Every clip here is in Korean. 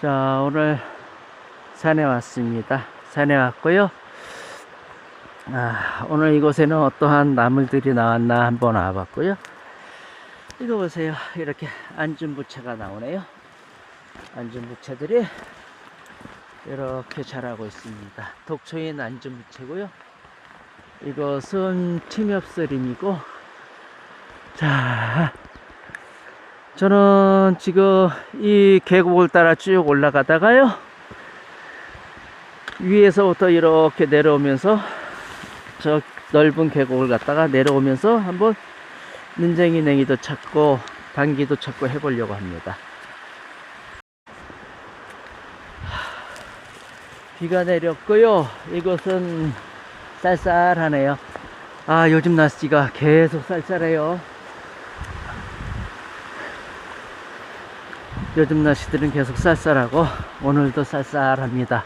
자, 오늘 산에 왔습니다. 산에 왔고요. 아, 오늘 이곳에는 어떠한 나물들이 나왔나 한번 와봤고요. 이거 보세요. 이렇게 안준부채가 나오네요. 안준부채들이 이렇게 자라고 있습니다. 독초인 안준부채고요. 이것은 침엽스림이고, 자, 저는 지금 이 계곡을 따라 쭉 올라가다가요. 위에서부터 이렇게 내려오면서 저 넓은 계곡을 갔다가 내려오면서 한번 눈쟁이 냉이도 찾고 당기도 찾고 해보려고 합니다. 비가 내렸고요. 이곳은 쌀쌀하네요. 아, 요즘 날씨가 계속 쌀쌀해요. 요즘 날씨들은 계속 쌀쌀하고 오늘도 쌀쌀합니다.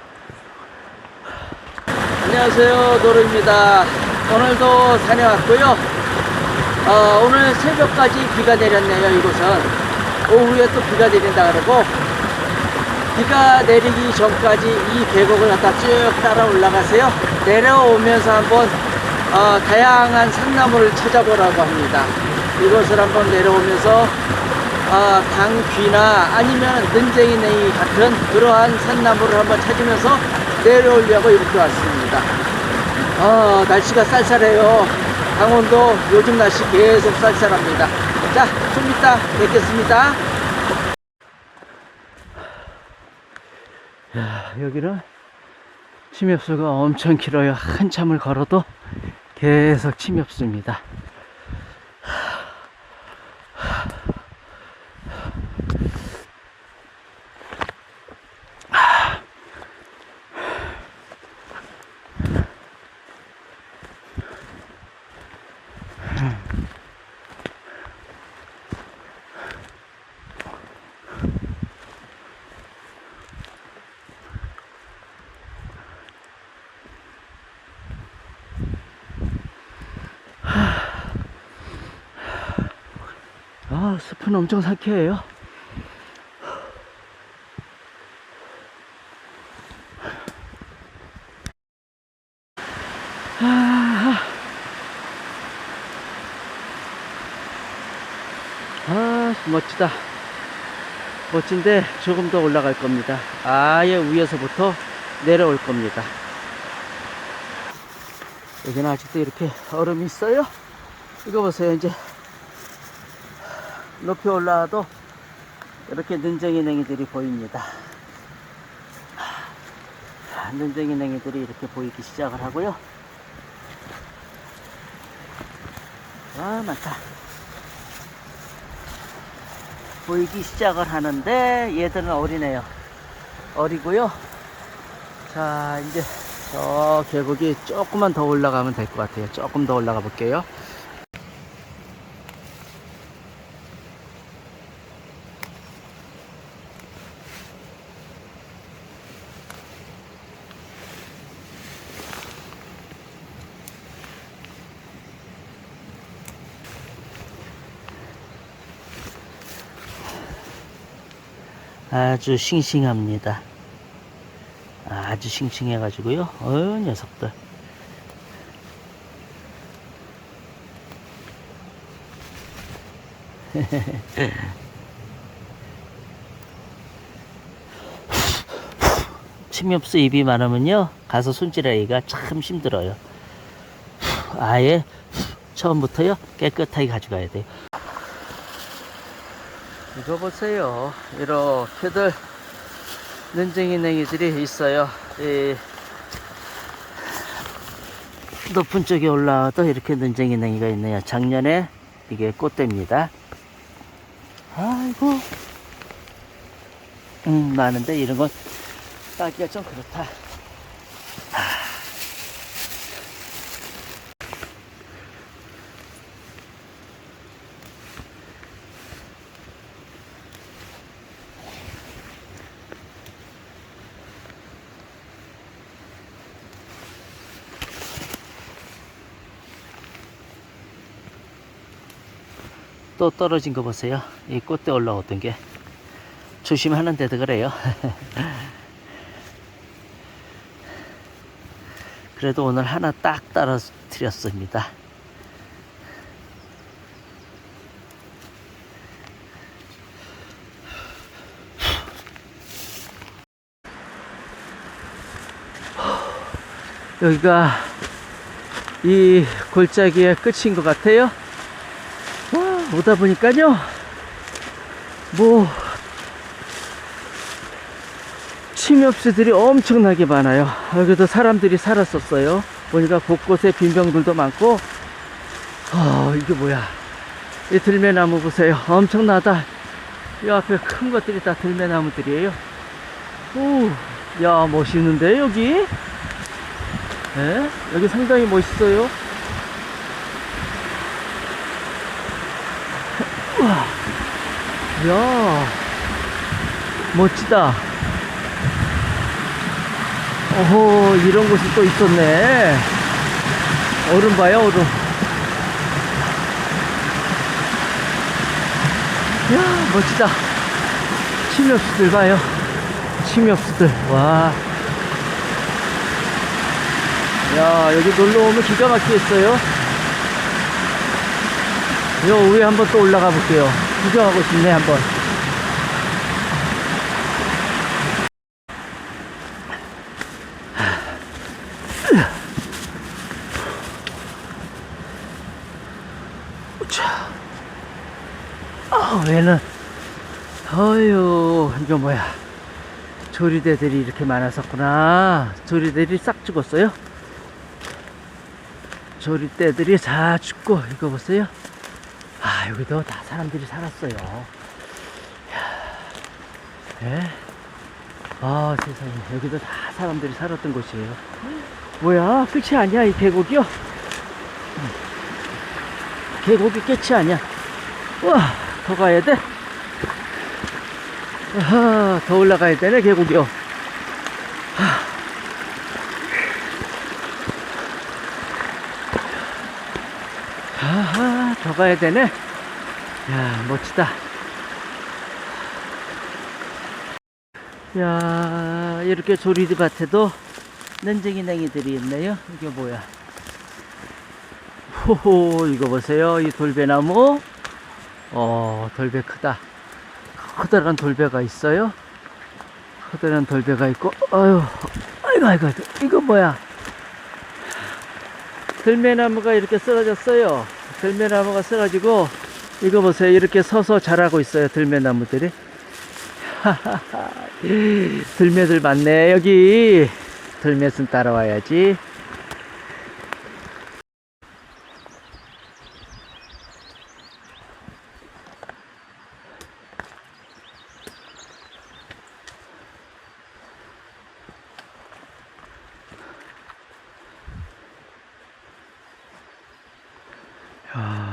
안녕하세요 노루입니다. 오늘도 산에 왔고요. 어, 오늘 새벽까지 비가 내렸네요 이곳은. 오후에 또 비가 내린다 그러고 비가 내리기 전까지 이 계곡을 갖다 쭉 따라 올라가세요. 내려오면서 한번 어, 다양한 산나무를 찾아보라고 합니다. 이곳을 한번 내려오면서 아, 당귀나 아니면 능쟁이 냉이 같은 그러한 산나무를 한번 찾으면서 내려오려고 이렇게 왔습니다. 아, 날씨가 쌀쌀해요. 강원도 요즘 날씨 계속 쌀쌀합니다. 자, 좀 이따 뵙겠습니다. 야, 여기는 침엽수가 엄청 길어요. 한참을 걸어도 계속 침엽수입니다. 아, 숲은 엄청 상쾌해요. 아, 아, 멋지다. 멋진데 조금 더 올라갈 겁니다. 아예 위에서부터 내려올 겁니다. 여기는 아직도 이렇게 얼음이 있어요. 이거 보세요. 이제 높이 올라와도 이렇게 눈쟁이 냉이들이 보입니다. 눈쟁이 냉이들이 이렇게 보이기 시작을 하고요. 아, 많다. 보이기 시작을 하는데 얘들은 어리네요. 어리고요. 자, 이제 저 계곡이 조금만 더 올라가면 될 것 같아요. 조금 더 올라가 볼게요. 아주 싱싱합니다. 아주 싱싱해 가지고요. 어, 녀석들. 침엽수 입이 많으면요. 가서 손질하기가 참 힘들어요. 아예 처음부터요. 깨끗하게 가져가야 돼요. 이거 보세요. 이렇게들 눈쟁이 냉이들이 있어요. 이 높은 쪽에 올라와도 이렇게 눈쟁이 냉이가 있네요. 작년에 이게 꽃대입니다. 아이고. 음, 많은데 이런 건 따기가 좀 그렇다. 또 떨어진 거 보세요. 이 꽃대 올라오던 게. 조심하는 데도 그래요. 그래도 오늘 하나 딱 떨어뜨렸습니다. 여기가 이 골짜기의 끝인 것 같아요. 와, 오다 보니까요. 뭐, 침엽수들이 엄청나게 많아요. 여기도 사람들이 살았었어요. 보니까 곳곳에 빈병들도 많고, 어, 이게 뭐야. 이 들매나무 보세요. 엄청나다. 이 앞에 큰 것들이 다 들매나무들이에요. 오, 야, 멋있는데, 여기? 예? 여기 상당히 멋있어요. 우와. 이 야, 멋지다. 어허, 이런 곳이 또 있었네. 얼음 봐요, 얼음. 이야, 멋지다. 침엽수들 봐요. 침엽수들. 와. 야, 여기 놀러 오면 기가 막히겠어요. 요 위에 한번 또 올라가 볼게요. 구경하고 싶네, 한번. 자. 아, 얘는, 어휴, 이거 뭐야. 조리대들이 이렇게 많았었구나. 조리대들이 싹 죽었어요. 조리대들이 다 죽고 이거 보세요. 아 여기도 다 사람들이 살았어요. 이야, 예? 아 세상에 여기도 다 사람들이 살았던 곳이에요. 뭐야 끝이 아니야 이 계곡이요? 음. 계곡이 끝이 아니야. 와더 가야 돼. 아하, 더 올라가야 되네 계곡이요. 아하, 더 가야 되네. 야, 멋지다. 야, 이렇게 조리밭에도 nen쟁이 냉이들이 있네요. 이게 뭐야? 호호, 이거 보세요. 이 돌배나무. 어, 돌배 크다. 커다란 돌배가 있어요. 커다란 돌배가 있고, 아유, 아이고, 아이고, 이거 뭐야? 들매나무가 이렇게 쓰러졌어요. 들매나무가 쓰러지고 이거 보세요. 이렇게 서서 자라고 있어요. 들매나무들이. 들매들 많네. 여기 들매순 따라와야지. 야,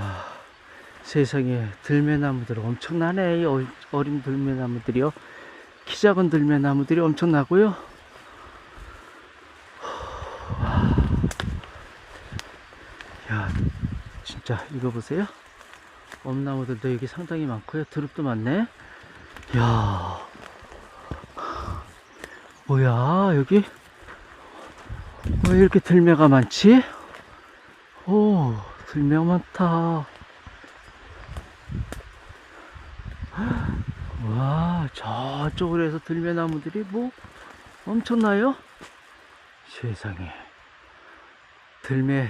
세상에 들매나무들 엄청나네. 이 어- 어린 들매나무들이요. 키 작은 들매나무들이 엄청나고요. 와. 야, 진짜 이거 보세요. 엄나무들도 여기 상당히 많고요. 드릅도 많네. 야, 뭐야 여기? 왜 이렇게 들매가 많지? 오, 들매가 많다. 저쪽으로 해서 들매나무들이 뭐 엄청나요? 세상에. 들매,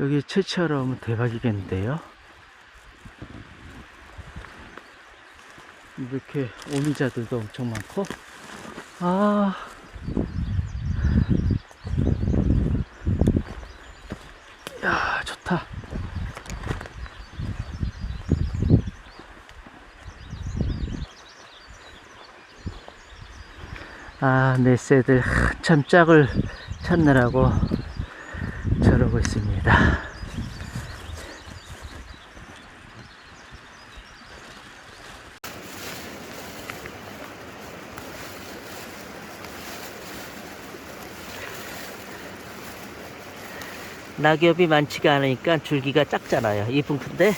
여기 채취하러 오면 대박이겠는데요? 이렇게 오미자들도 엄청 많고, 아, 아, 넷새들 한참 짝을 찾느라고 저러고 있습니다. 낙엽이 많지가 않으니까 줄기가 작잖아요. 이쁜 큰데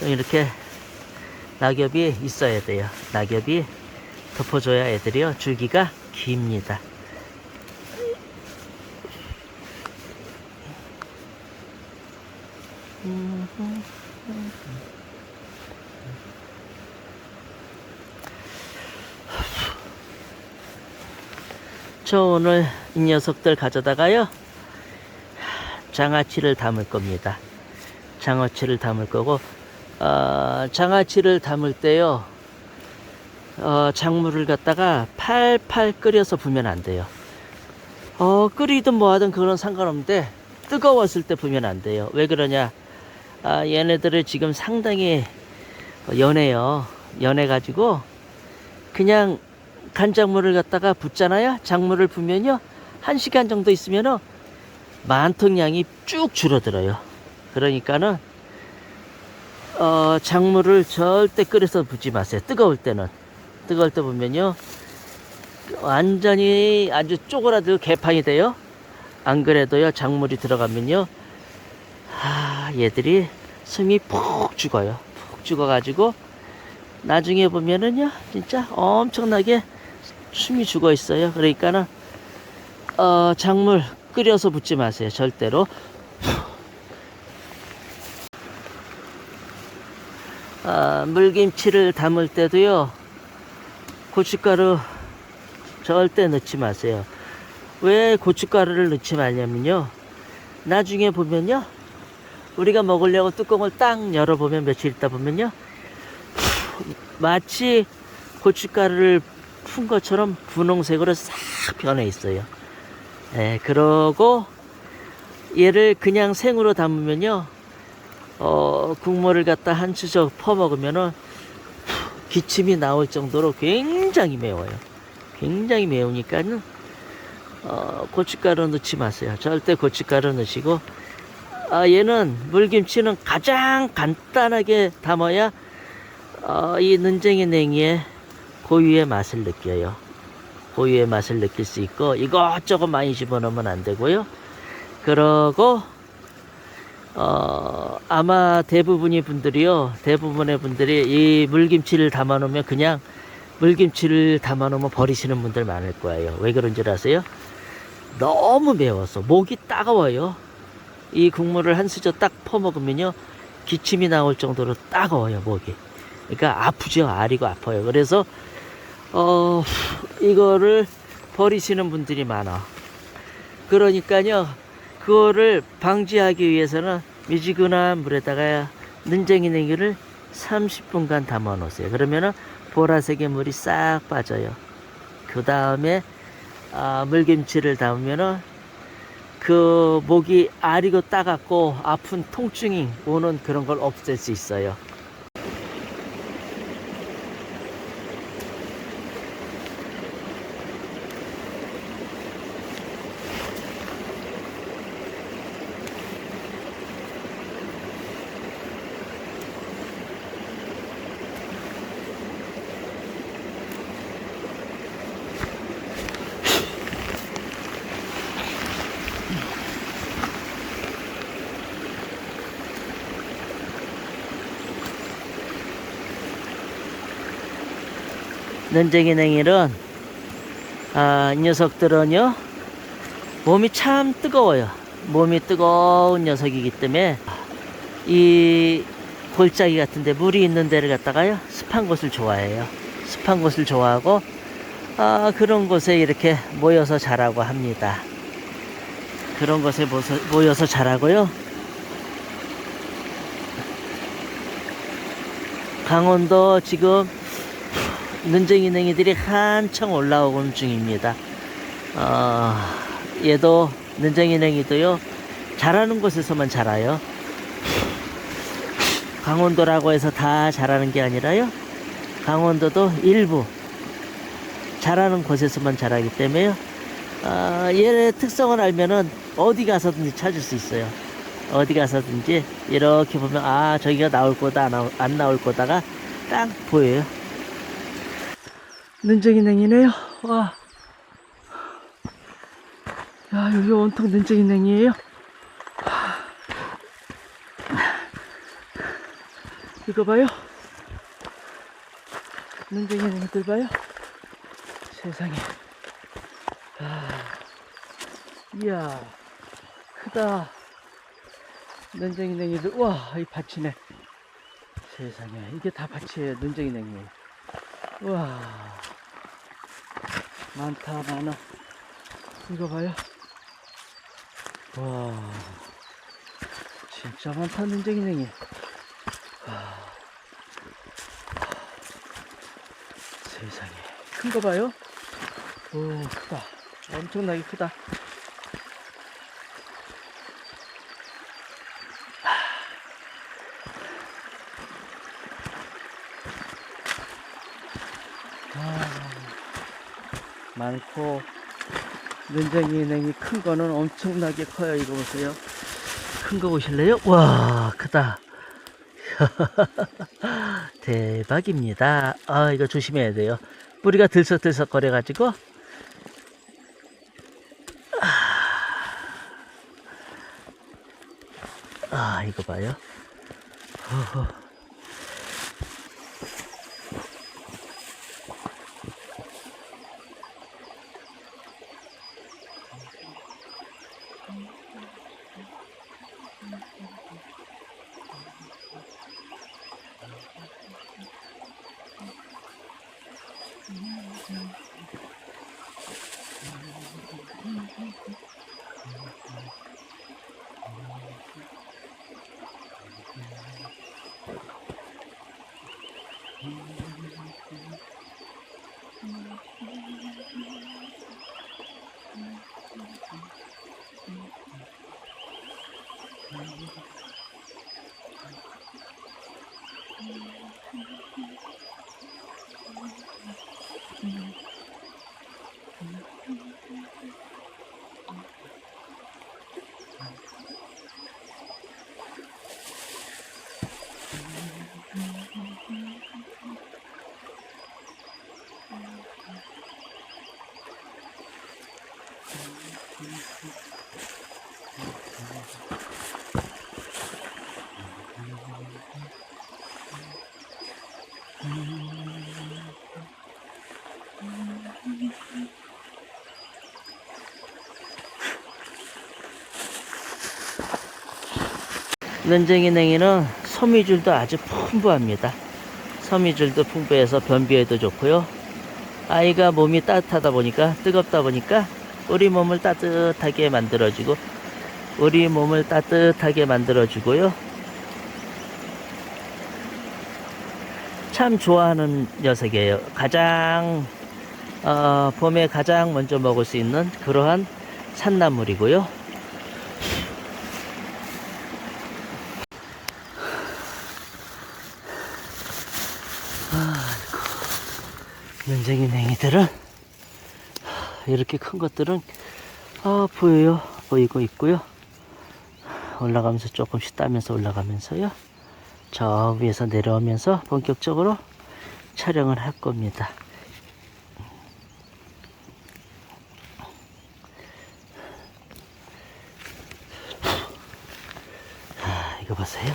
좀 이렇게 낙엽이 있어야 돼요. 낙엽이 덮어줘야 애들이요. 줄기가 깁니다. 저 오늘 이 녀석들 가져다가요. 장아찌를 담을 겁니다. 장아찌를 담을 거고, 어, 장아찌를 담을 때요. 어, 작물을 갖다가 팔팔 끓여서 부면 안 돼요. 어, 끓이든 뭐하든 그건 상관없는데 뜨거웠을 때 부면 안 돼요. 왜 그러냐? 아, 얘네들을 지금 상당히 연해요. 연해가지고 그냥 간장물을 갖다가 붓잖아요. 작물을 부면요. 한 시간 정도 있으면은 만통량이 쭉 줄어들어요. 그러니까는 어, 작물을 절대 끓여서 붓지 마세요. 뜨거울 때는. 뜨거울 때 보면요. 완전히 아주 쪼그라들고 개판이 돼요. 안 그래도요. 작물이 들어가면요. 아, 얘들이 숨이 푹 죽어요. 푹 죽어가지고 나중에 보면은요. 진짜 엄청나게 숨이 죽어 있어요. 그러니까는 어, 작물 끓여서 붓지 마세요. 절대로. 아, 물김치를 담을 때도요. 고춧가루 절대 넣지 마세요. 왜 고춧가루를 넣지 말냐면요. 나중에 보면요. 우리가 먹으려고 뚜껑을 딱 열어보면 며칠 있다 보면요. 마치 고춧가루를 푼 것처럼 분홍색으로 싹 변해 있어요. 예, 그러고 얘를 그냥 생으로 담으면요. 어, 국물을 갖다 한 수저 퍼먹으면은 기침이 나올 정도로 굉장히 매워요. 굉장히 매우니까는 어, 고춧가루 넣지 마세요. 절대 고춧가루 넣으시고 아, 얘는 물김치는 가장 간단하게 담아야 어, 이 눈쟁이 냉이의 고유의 맛을 느껴요. 고유의 맛을 느낄 수 있고 이것저것 많이 집어넣으면 안 되고요. 그러고 어, 아마 대부분의 분들이요, 대부분의 분들이 이 물김치를 담아 놓으면 그냥 물김치를 담아 놓으면 버리시는 분들 많을 거예요. 왜 그런 줄 아세요? 너무 매워서 목이 따가워요. 이 국물을 한 수저 딱 퍼먹으면요, 기침이 나올 정도로 따가워요, 목이. 그러니까 아프죠. 아리고 아파요. 그래서, 어, 이거를 버리시는 분들이 많아. 그러니까요, 그거를 방지하기 위해서는 미지근한 물에다가 눈쟁이 냉이를 30분간 담아 놓으세요. 그러면은 보라색의 물이 싹 빠져요. 그 다음에 아, 물김치를 담으면은 그 목이 아리고 따갑고 아픈 통증이 오는 그런 걸 없앨 수 있어요. Nen쟁이 냉이는 아, 이 녀석들은요 몸이 참 뜨거워요. 몸이 뜨거운 녀석이기 때문에 이 골짜기 같은데 물이 있는 데를 갖다가요 습한 곳을 좋아해요. 습한 곳을 좋아하고 아, 그런 곳에 이렇게 모여서 자라고 합니다. 그런 곳에 모여서 자라고요. 강원도 지금 눈쟁이 냉이들이 한창 올라오는 중입니다. 어, 얘도 눈쟁이 냉이도요 자라는 곳에서만 자라요. 강원도라고 해서 다 자라는 게 아니라요. 강원도도 일부 자라는 곳에서만 자라기 때문에요. 아, 얘의 특성을 알면은 어디 가서든지 찾을 수 있어요. 어디 가서든지 이렇게 보면 아 저기가 나올 거다 안 나올 거다가 딱 보여요. 눈쟁이 냉이네요. 와. 야, 여기 온통 눈쟁이 냉이에요. 이거 봐요. 눈쟁이 냉이들 봐요. 세상에. 아, 이야, 크다. 눈쟁이 냉이들, 와, 이 밭이네. 세상에, 이게 다 밭이에요, 눈쟁이 냉이. 와, 많다, 많아. 이거 봐요. 와, 진짜 많다, 눈쟁이 냉이. 와, 세상에. 큰 거 봐요? 오, 크다. 엄청나게 크다. 아, 많고, 눈쟁이 냉이 큰 거는 엄청나게 커요. 이거 보세요. 큰 거 보실래요? 와, 크다. 대박입니다. 아, 이거 조심해야 돼요. 뿌리가 들썩들썩 거려 가지고. 아, 이거 봐요. 허허. Mm-hmm. 눈쟁이 냉이는 섬유질도 아주 풍부합니다. 섬유질도 풍부해서 변비에도 좋고요. 아이가 몸이 따뜻하다 보니까 뜨겁다 보니까 우리 몸을 따뜻하게 만들어주고 우리 몸을 따뜻하게 만들어주고요. 참 좋아하는 녀석이에요. 가장 어, 봄에 가장 먼저 먹을 수 있는 그러한 산나물이고요. 면쟁이 냉이들은 이렇게 큰 것들은 아, 보여요. 보이고 있고요. 올라가면서 조금씩 따면서 올라가면서요. 저 위에서 내려오면서 본격적으로 촬영을 할 겁니다. 아, 이거 보세요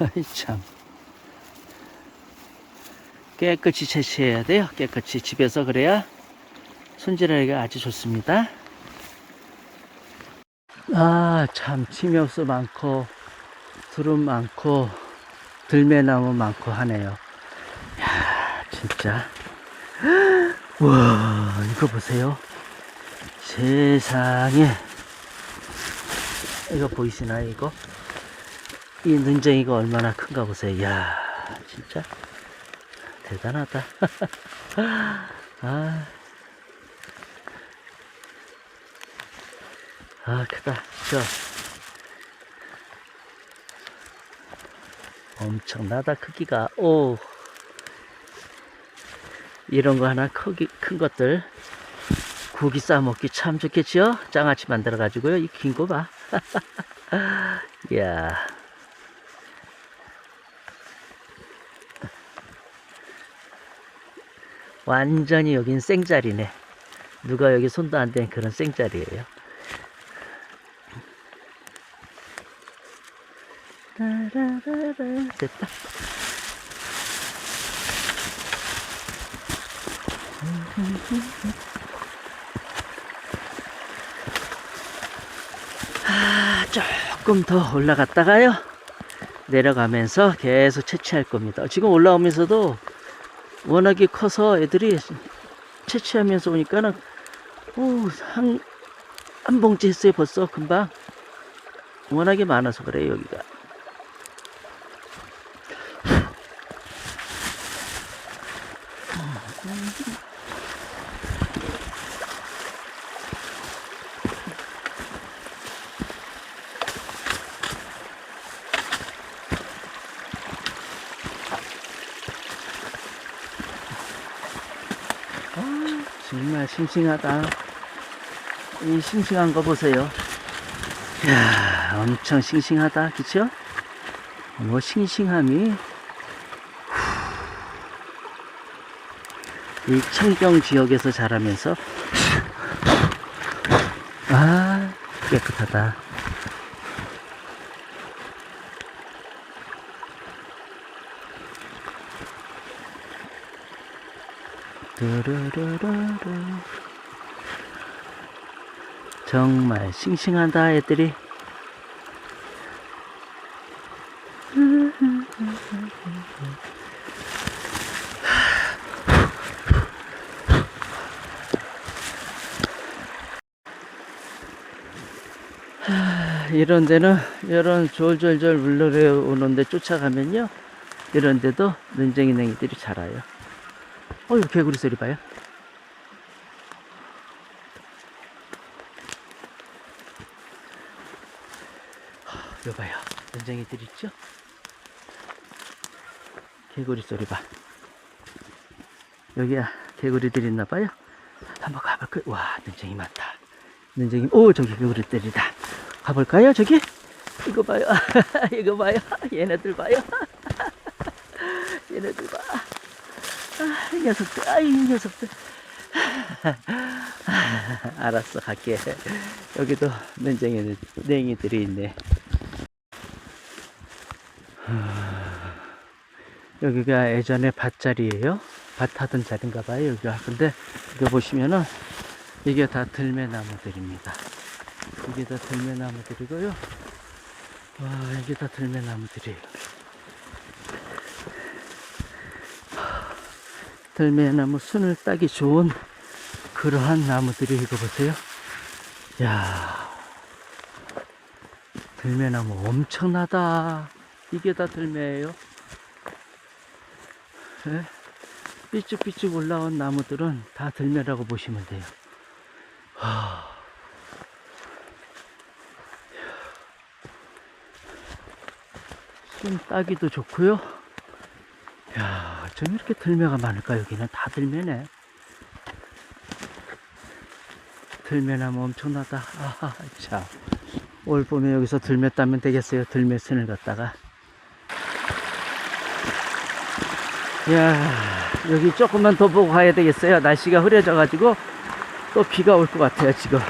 아이 참. 깨끗이 채취해야 돼요. 깨끗이 집에서 그래야 손질하기가 아주 좋습니다. 아 참. 침엽수 많고 두릅 많고 들매나무 많고 하네요. 야 진짜. 와 이거 보세요. 세상에. 이거 보이시나요 이거 이 눈쟁이가 얼마나 큰가 보세요. 이야 진짜? 대단하다. 아, 아 크다. 저. 엄청나다 크기가. 오. 이런 거 하나 크기 큰 것들. 고기 싸 먹기 참 좋겠지요? 장아찌 만들어 가지고요. 이 긴 거 봐. 이야. 완전히 여긴 생짜리네. 누가 여기 손도 안 댄 그런. 따라라라. 됐다. 아, 조금 더 올라갔다가요. 내려가면서 계속 채취할 겁니다. 지금 올라오면서도 워낙에 커서 애들이 채취하면서 오니까는 오, 한, 한 봉지 했어요 벌써 금방. 워낙에 많아서 그래요 여기가 아, 정말 싱싱하다. 이 싱싱한 거 보세요. 이야, 엄청 싱싱하다. 그쵸? 뭐, 싱싱함이. 후, 이 청정 지역에서 자라면서. 아, 깨끗하다. 뚜루루루루. 정말 싱싱하다 애들이. 하, 이런 데는 이런 졸졸졸 물러려 오는데 쫓아가면요. 이런 데도 눈쟁이 냉이들이 자라요 어휴 개구리 소리 봐요 이거 봐요. 눈쟁이들 있죠? 개구리 소리 봐. 여기야 개구리들 있나 봐요. 한번 가볼까요? 와, 눈쟁이 많다. 눈쟁이, 오, 저기 개구리들이다. 가볼까요, 저기? 이거 봐요. 이거 봐요. 얘네들 봐요. 얘네들 봐. 아, 이 녀석들, 아, 이 녀석들. 알았어, 갈게. 여기도 눈쟁이, 냉이들이 있네. 여기가 예전에 밭자리예요. 밭 하던 자리인가 봐요. 여기가. 근데 이거 보시면은 이게 다 들매나무들입니다. 이게 다 들매나무들이고요. 와, 이게 다 들매나무들이에요. 들매나무 순을 따기 좋은 그러한 나무들이 이거 보세요. 야 들매나무 엄청나다. 이게 다 들매예요. 예? 삐쭉삐쭉 올라온 나무들은 다 들매라고 보시면 돼요. 하... 순 따기도 좋고요. 야, 좀 이렇게 들매가 많을까 여기는 다 들매네. 들매나무 엄청나다. 아하, 참. 올 봄에 여기서 들매 따면 되겠어요. 들매 순을 갖다가. 야 여기 조금만 더 보고 가야 되겠어요. 날씨가 흐려져 가지고 또 비가 올 것 같아요, 지금.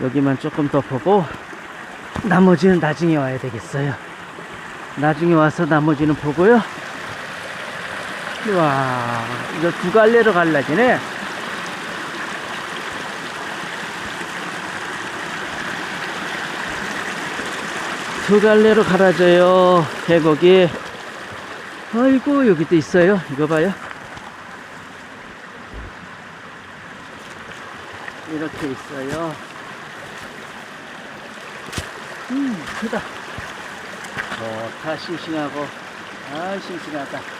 여기만 조금 더 보고 나머지는 나중에 와야 되겠어요. 나중에 와서 나머지는 보고요. 와, 이거 두 갈래로 갈라지네. 두 갈래로 갈아져요, 계곡이. 아이고 여기도 있어요 이거 봐요 이렇게 있어요. 음, 크다. 좋다, 싱싱하고. 아, 싱싱하다.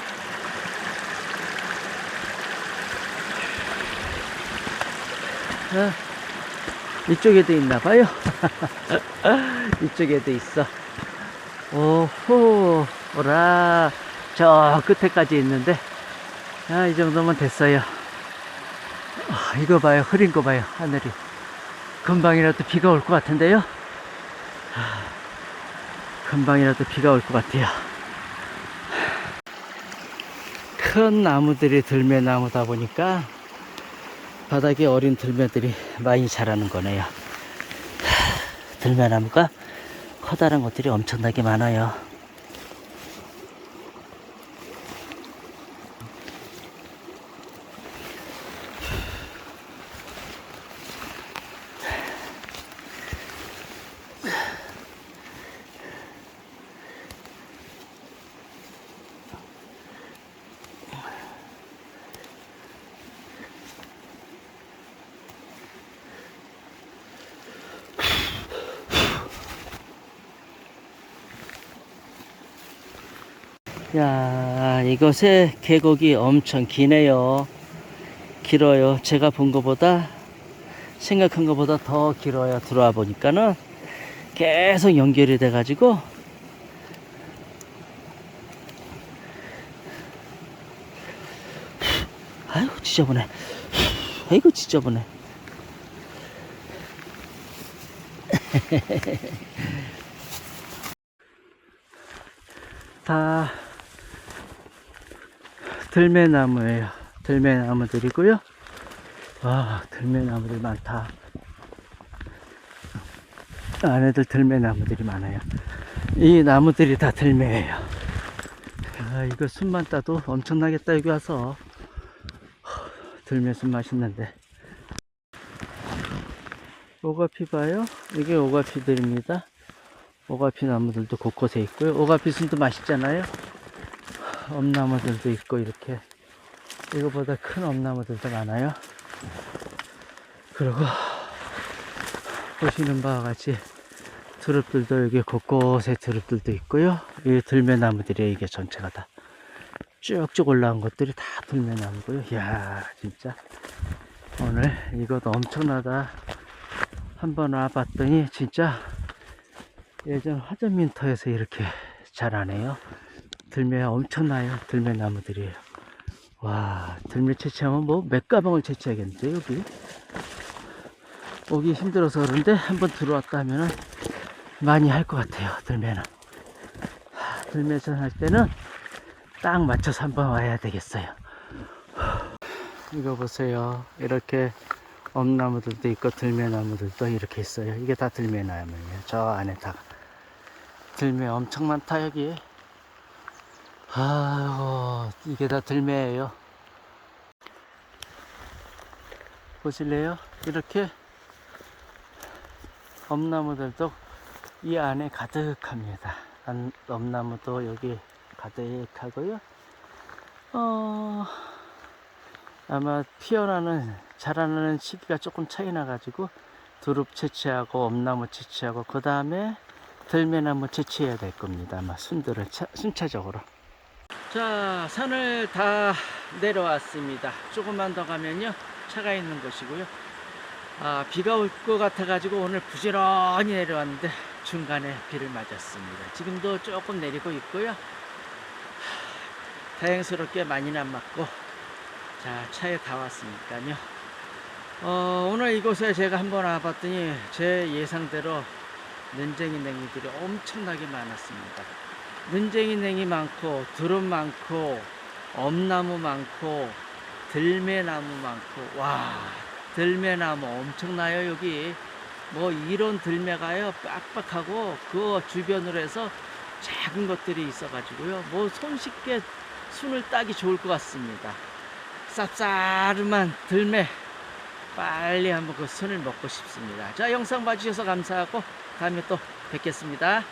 이쪽에도 있나 봐요. 이쪽에도 있어. 오호, 오라. 저 끝에까지 있는데, 아, 이 정도면 됐어요. 아, 이거 봐요. 흐린 거 봐요. 하늘이. 금방이라도 비가 올 것 같은데요. 아, 금방이라도 비가 올 것 같아요. 큰 나무들이 들매나무다 보니까 바닥에 어린 들매들이 많이 자라는 거네요. 하, 들매나무가 커다란 것들이 엄청나게 많아요. 야, 이곳의 계곡이 엄청 기네요. 길어요. 제가 본 것보다, 생각한 것보다 더 길어요. 들어와 보니까는 계속 연결이 돼가지고, 아이고, 지저분해. 아이고, 지저분해. 다 들매나무예요. 들매나무들이고요. 와, 들매나무들 많다. 안에들 들매나무들이 많아요. 이 나무들이 다 들매예요. 아, 이거 숨만 따도 엄청나겠다, 여기 와서. 들매순 맛있는데. 오가피 봐요? 이게 오가피들입니다. 오가피 나무들도 곳곳에 있고요. 오가피 순도 맛있잖아요. 엄나무들도 있고 이렇게 이거보다 큰 엄나무들도 많아요. 그리고 보시는 바와 같이 드릅들도 여기 곳곳에 드릅들도 있고요. 이 들매나무들이 이게 전체가 다 쭉쭉 올라온 것들이 다 들매나무고요. 이야 진짜 오늘 이것도 엄청나다. 한번 와봤더니 진짜 예전 화전민터에서 이렇게 자라네요. 들매 엄청나요. 들매 나무들이에요. 와, 들매 채취하면 뭐 몇 가방을 채취하겠는데 여기 오기 힘들어서 그런데 한번 들어왔다 하면은 많이 할 것 같아요. 들매는 하, 들매전 할 때는 딱 맞춰서 한번 와야 되겠어요. 이거 보세요. 이렇게 엄나무들도 있고 들매나무들도 이렇게 있어요. 이게 다 들매나무예요. 저 안에다가 들매 엄청 많다 여기. 아이고 이게 다 들매예요. 보실래요? 이렇게 엄나무들도 이 안에 가득합니다. 안- 엄나무도 여기 가득하고요. 어, 아마 피어나는 자라나는 시기가 조금 차이 나 가지고 두릅 채취하고 엄나무 채취하고 그 다음에 들매나무 채취해야 될 겁니다. 아마 순들을 차- 순차적으로. 자 산을 다 내려왔습니다. 조금만 더 가면요 차가 있는 곳이고요. 아 비가 올 것 같아 가지고 오늘 부지런히 내려왔는데 중간에 비를 맞았습니다. 지금도 조금 내리고 있고요. 하, 다행스럽게 많이는 안 맞고 자 차에 다 왔으니까요. 어, 오늘 이곳에 제가 한번 와봤더니 제 예상대로 눈쟁이 냉이들이 엄청나게 많았습니다. 눈쟁이 냉이 많고 두릅 많고 엄나무 많고 들매나무 많고. 와 들매나무 엄청나요 여기. 뭐 이런 들매가요 빡빡하고 그 주변으로 해서 작은 것들이 있어 가지고요. 뭐 손쉽게 순을 따기 좋을 것 같습니다. 쌉싸름한 들매. 빨리 한번 그 순을 먹고 싶습니다. 자 영상 봐주셔서 감사하고 다음에 또 뵙겠습니다